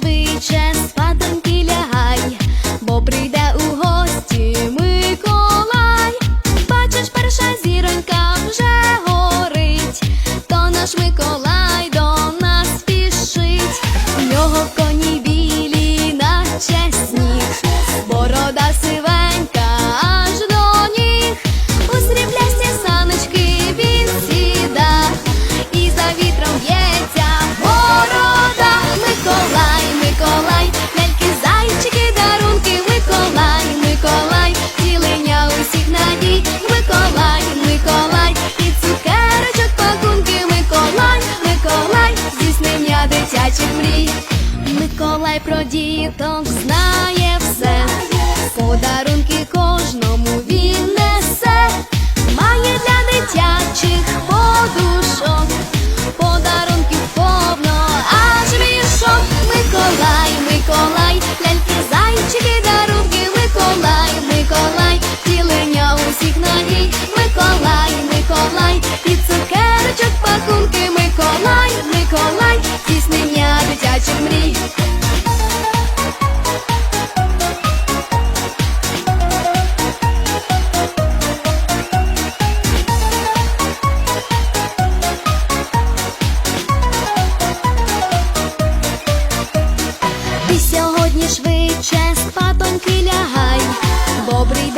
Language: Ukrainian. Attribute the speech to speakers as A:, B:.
A: be Про діток знає все. Подарунки лягай, бобрий